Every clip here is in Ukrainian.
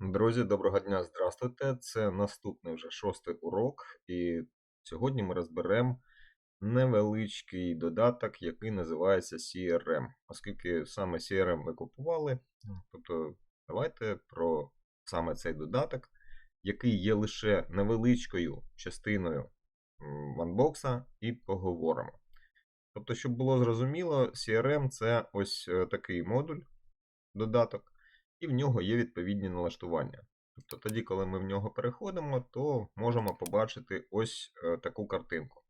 Друзі, доброго дня, здравствуйте. Це наступний вже шостий урок, і сьогодні ми розберемо невеличкий додаток, який називається CRM. Оскільки саме CRM ми купували, тобто давайте про саме цей додаток, який є лише невеличкою частиною ванбокса, і поговоримо. Тобто, щоб було зрозуміло, CRM це ось е, такий модуль, додаток і в нього є відповідні налаштування. Тобто тоді, коли ми в нього переходимо, то можемо побачити ось е, таку картинку.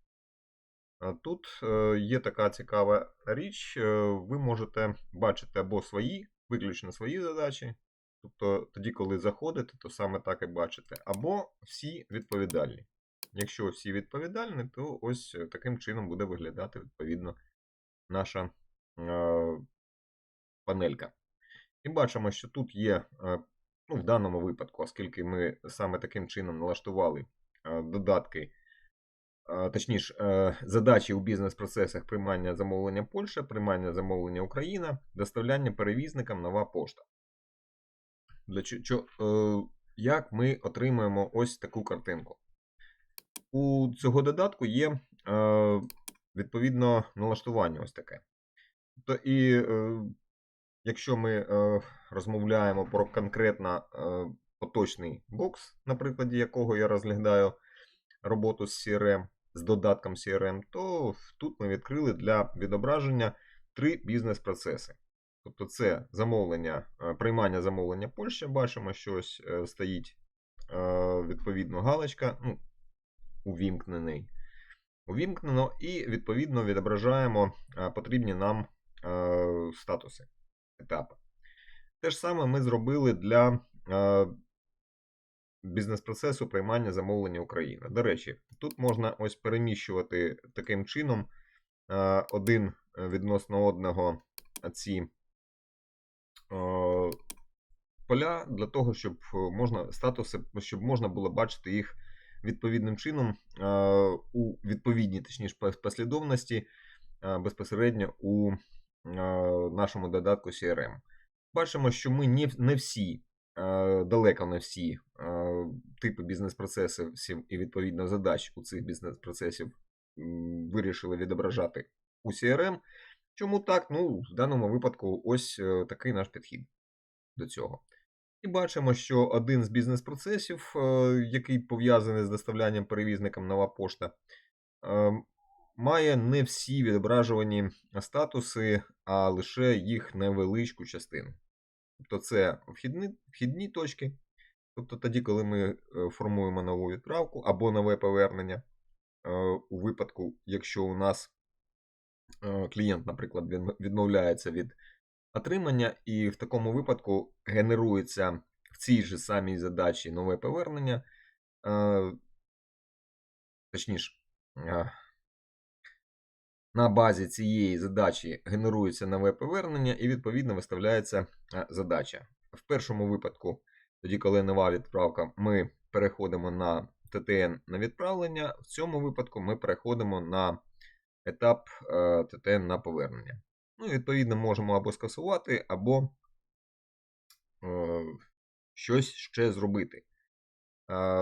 Тут е, є така цікава річ, е, ви можете бачити або свої, виключно свої задачі, тобто тоді, коли заходите, то саме так і бачите, або всі відповідальні. Якщо всі відповідальні, то ось таким чином буде виглядати відповідно наша е, панелька. І бачимо, що тут є, е, ну, в даному випадку, оскільки ми саме таким чином налаштували е, додатки, е, точніше, задачі у бізнес-процесах приймання замовлення Польща, приймання замовлення Україна, доставляння перевізникам нова пошта. Для чо- як ми отримуємо ось таку картинку? У цього додатку є відповідно налаштування ось таке. То і якщо ми е, розмовляємо про конкретно е, поточний бокс, на прикладі якого я розглядаю роботу з CRM, з додатком CRM, то тут ми відкрили для відображення три бізнес-процеси. Тобто це замовлення, е, приймання замовлення Польща. Бачимо, що ось е, стоїть е, відповідно галочка, ну, увімкнений. Увімкнено, і відповідно відображаємо потрібні нам статуси етапи. Те ж саме ми зробили для е, бізнес-процесу приймання замовлення України. До речі, тут можна ось переміщувати таким чином е, один відносно одного ці е, поля для того, щоб можна статуси, щоб можна було бачити їх відповідним чином е, у відповідній, точніше, послідовності е, безпосередньо у нашому додатку CRM. Бачимо, що ми не, всі, е, далеко не всі е, типи бізнес-процесів і відповідно задач у цих бізнес-процесів вирішили відображати у CRM. Чому так? Ну, в даному випадку, ось е, такий наш підхід до цього. І бачимо, що один з бізнес-процесів, е, який пов'язаний з доставлянням перевізникам нова пошта, е, має не всі відображувані статуси, а лише їх невеличку частину. Тобто це вхідні, вхідні точки. Тобто тоді, коли ми е, формуємо нову відправку або нове повернення, е, у випадку, якщо у нас е, клієнт, наприклад, відмовляється від отримання, і в такому випадку генерується в цій же самій задачі нове повернення. Точніше, на базі цієї задачі генерується нове повернення, і відповідно виставляється е, задача. В першому випадку, тоді, коли нова відправка, ми переходимо на ТТН на відправлення. В цьому випадку ми переходимо на етап е, ТТН на повернення. Ну, відповідно, можемо або скасувати, або е, щось ще зробити. Е,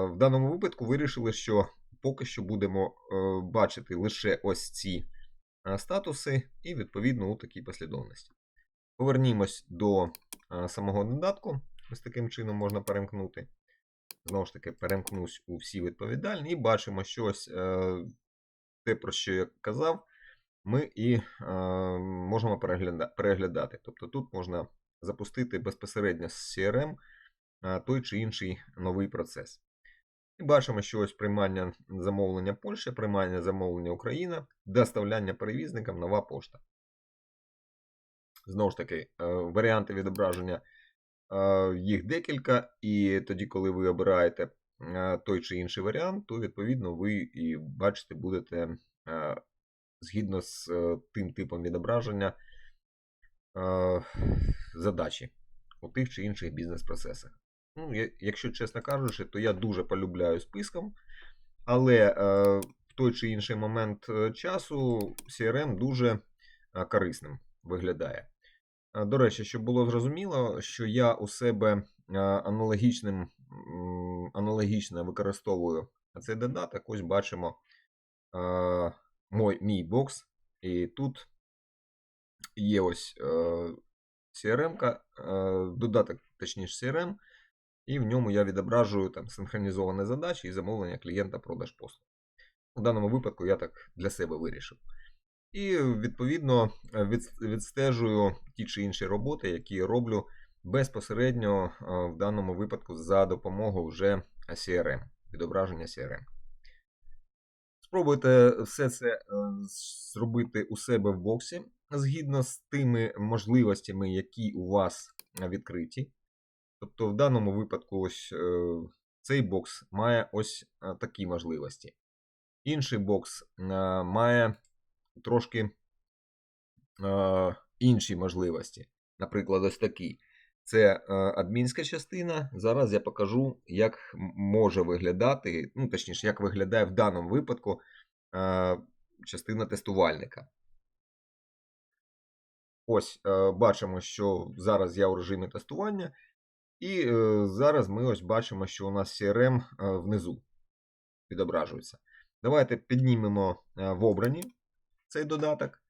В даному випадку вирішили, що поки що будемо е, бачити лише ось ці статуси, і відповідно у такій послідовності. Повернімось до е, самого додатку. Ось таким чином можна перемкнути. Знову ж таки, перемкнусь у всі відповідальні, і бачимо, що ось е, те, про що я казав, ми і е, можемо переглядати. Тобто тут можна запустити безпосередньо з CRM е, той чи інший новий процес. І бачимо, що ось приймання замовлення Польща, приймання замовлення Україна, доставляння перевізникам нова пошта. Знову ж таки, е, варіанти відображення е, їх декілька, і тоді, коли ви обираєте е, той чи інший варіант, то відповідно ви і бачите будете згідно з тим типом відображення задачі у тих чи інших бізнес-процесах. Ну, я- якщо чесно кажучи, то я дуже полюбляю списком, але е, в той чи інший момент е, часу CRM дуже е, корисним виглядає. Е, До речі, щоб було зрозуміло, що я у себе аналогічним, аналогічно використовую цей додаток, ось бачимо е, мой, мій бокс. І тут є ось е, CRM, е, додаток, точніше CRM, і в ньому я відображую там синхронізовані задачі і замовлення клієнта продаж послуг. У даному випадку я так для себе вирішив. І відповідно е, відстежую ті чи інші роботи, які роблю безпосередньо е, в даному випадку за допомогою вже CRM, відображення CRM. Спробуйте все це е, зробити у себе в боксі згідно з тими можливостями, які у вас відкриті. Тобто, в даному випадку, ось е, цей бокс має ось е, такі можливості. Інший бокс е, має трошки інші можливості. Наприклад, ось такі. Це адмінська частина. Зараз я покажу, як може виглядати, ну точніше, як виглядає в даному випадку частина тестувальника. Ось бачимо, що зараз я у режимі тестування, і е, зараз ми ось бачимо, що у нас CRM е, внизу відображується. Давайте піднімемо е, в обрані цей додаток,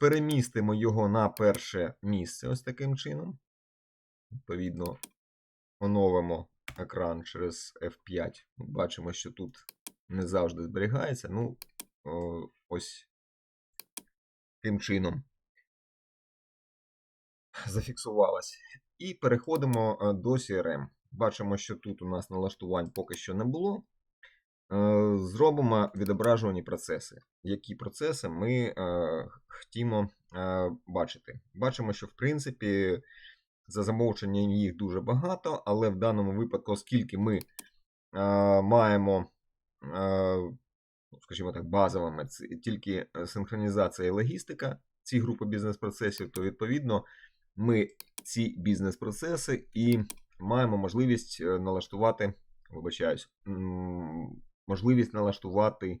перемістимо його на перше місце ось таким чином. Відповідно, оновимо екран через F5. Бачимо, що тут не завжди зберігається. Ну, ось таким чином зафіксувалось. І переходимо е, до CRM. Бачимо, що тут у нас налаштувань поки що не було. Е, Зробимо відображувані процеси. Які процеси ми е, хотімо бачити? Бачимо, що в принципі за замовченням їх дуже багато, але в даному випадку, оскільки ми маємо, ну, скажімо так, базовими тільки синхронізація і логістика ці групи бізнес-процесів, то відповідно ми ці бізнес-процеси і маємо можливість е, налаштувати, вибачаюсь, можливість налаштувати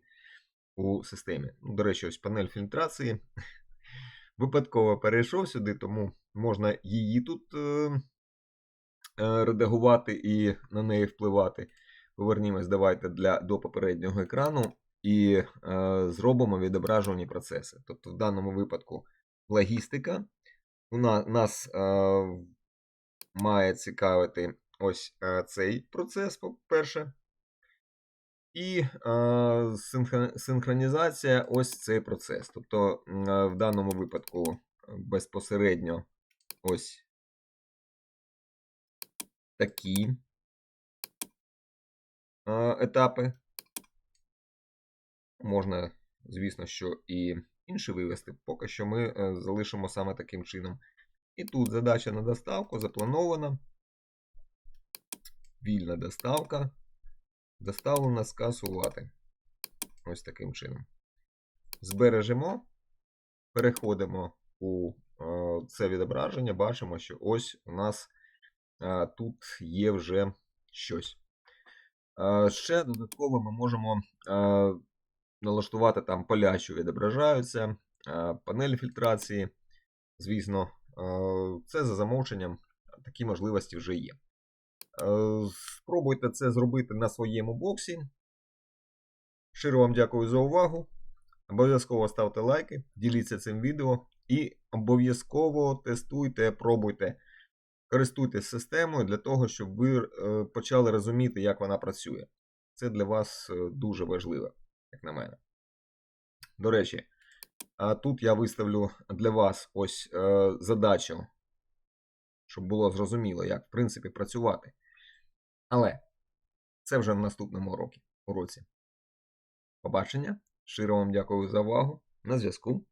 у системі. Ну, До речі, ось панель фільтрації. Випадково перейшов сюди, тому можна її тут е, е, редагувати і на неї впливати. Повернімось давайте для, до попереднього екрану і е, зробимо відображувані процеси. Тобто, в даному випадку логістика. У нас, має цікавити ось цей процес, по-перше. І синхронізація ось цей процес. Тобто, в даному випадку безпосередньо ось такі етапи. Можна, звісно, що і інші вивести. Поки що ми е, залишимо саме таким чином. І тут задача на доставку запланована. Вільна доставка. Доставлена скасувати. Ось таким чином. Збережемо. Переходимо у е, це відображення. Бачимо, що ось у нас е, тут є вже щось. Ще додатково ми можемо налаштувати там поля, що відображаються, е, панелі фільтрації. Звісно, е, це за замовченням. Такі можливості вже є. Е, Спробуйте це зробити на своєму боксі. Щиро вам дякую за увагу. Обов'язково ставте лайки, діліться цим відео і обов'язково тестуйте, пробуйте, користуйтесь системою для того, щоб ви почали розуміти, як вона працює. Це для вас дуже важливо, як на мене. До речі, тут я виставлю для вас ось е, задачу, щоб було зрозуміло, як в принципі працювати. Але це вже в наступному уроці. уроці. Побачення. Щиро вам дякую за увагу. На зв'язку.